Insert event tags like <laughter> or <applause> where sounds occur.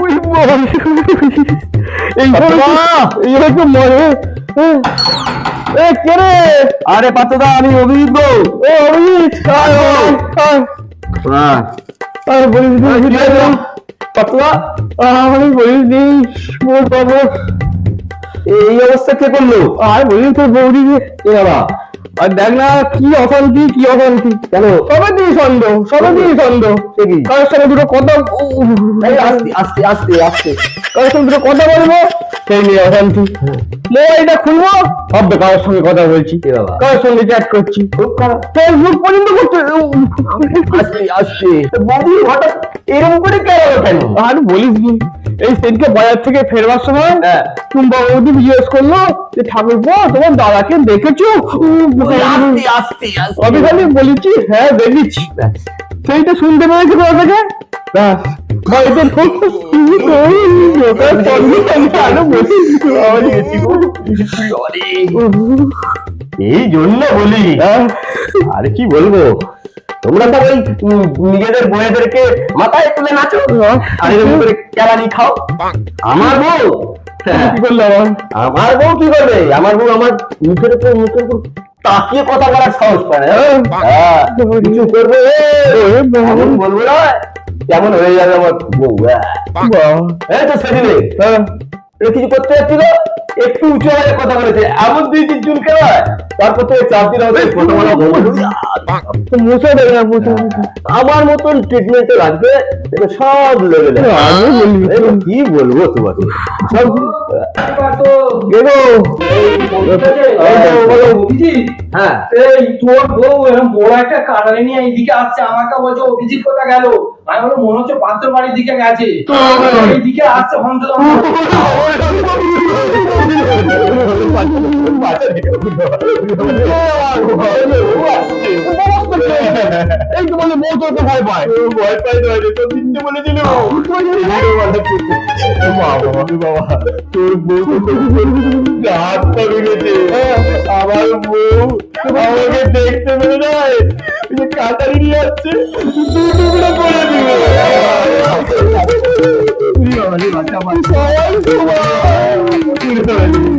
ওই মরে। এই এই তো মরে। এ কে রে? আরে পাত্রদা আমি অভিজিৎ গো আয় হ্যাঁ আয় বলিস পাত্রদা আমি বলিস নি মোর বাবু। এই অবস্থা কে করল? আর বলিস তোর বৌদি এ বাবা? আর দেখ না কি অশান্তি কি অশান্তি কেন সবে দিয়ে সন্দেহ সবে দিয়ে সন্দেহ সে কি? কারোর সঙ্গে দুটো কথা আস্তে আস্তে আস্তে আস্তে কারোর সঙ্গে দুটো কথা বলব সেই নিয়ে অশান্তি মোবাইলটা খুলবো ভাববে কারোর সঙ্গে কথা বলছি কারোর সঙ্গে চ্যাট করছি ফেসবুক পর্যন্ত করতে আস্তে আস্তে বৌদি হঠাৎ এরকম করে কেন কেন আর বলিস কি এই সেদিনকে বাজার থেকে ফেরবার সময় হ্যাঁ। টুম্বা বৌদি জিজ্ঞেস করল যে ঠাকুর তোমার দাদাকে দেখেছ? আস্তে আমি খালি বলেছি হ্যাঁ দেখেছি। সেইটা শুনতে পেরেছি কোথা থেকে? ব্যাস। এই জন্য বলি। হ্যাঁ, আরে কি বলব? তোমরা তো ওই নিজেদের বইয়েদেরকে মাথায় তুলে নাচো। আর এরকম করে কেলানি খাও। আমার বউ? হ্যাঁ, কি করল আমার বউ কি করবে? আমার বউ আমার মুখের উপর মুখের উপর তাকিয়ে কথা বলার সাহস পায়? হ্যাঁ, কিছু করবে? বলব না। কেমন হয়ে যাবে আমার বউ? হ্যাঁ। তো সেদিনে। হ্যাঁ, কিছু করতে যাচ্ছিল? একটু উঁচু আওয়াজে কথা বলেছে। এমন দুই তিন চুল খেলা তারপর তো চার দিন হবে মুছে দেবে না মুছে আমার মতন ট্রিটমেন্টে এটা সব লেভেলে কি বলব তোমাকে? সব হ্যাঁ। এই তোর বউ এরকম বড় একটা কাটারি নিয়ে এইদিকে আসছে আমাকে বলছে অভিজিৎ কোথা গেল? আমি বললাম মনে হচ্ছে পাত্র বাড়ির দিকে গেছে। এইদিকে আসছে হন্তদন্ত <laughs> এই তো বলে বউ ভয় পায় ভয় তোর তিনটে বলে দিল বাবা নিয়ে আসছে দু করে দিবে beautiful.